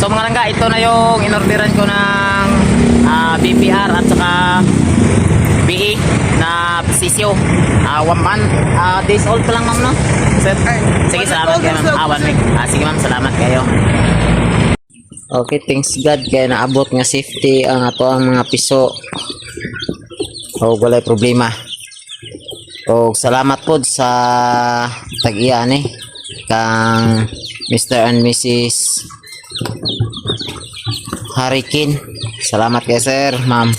So mga langga, ito na yung inorderan ko ng ah, BPR at saka BE na sisyo. Ah, one month, ah, days old pa lang ma'am no? Sir? Sige, salamat kayo ma'am. Ah, one week. Ah, sige ma'am, salamat kayo. Okay, thanks God kaya naabot nga safety ang ato ang mga piso. O walay problema. O salamat po sa tag-iya ni kang Mr. and Mrs. Harikin. Salamat kay sir, ma'am.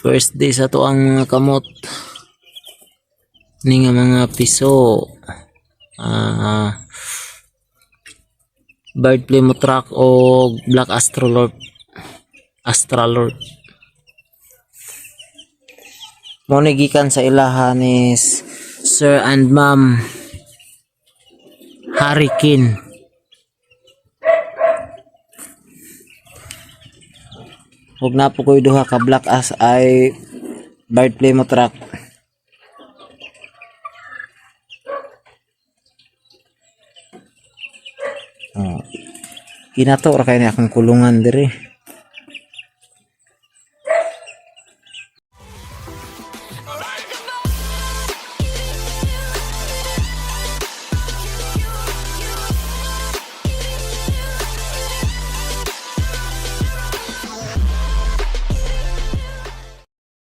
First day sa to ang mga kamot ni nga mga piso. Ah Bird Plymouth Rock o Black Astrolord Astralord mo ni gikan sa ilahan is Sir and Ma'am Hurricane Huwag na po ko'y duha ka black as ay bird Plymouth Rock Oh. Kinato ra kay ni akong kulungan diri.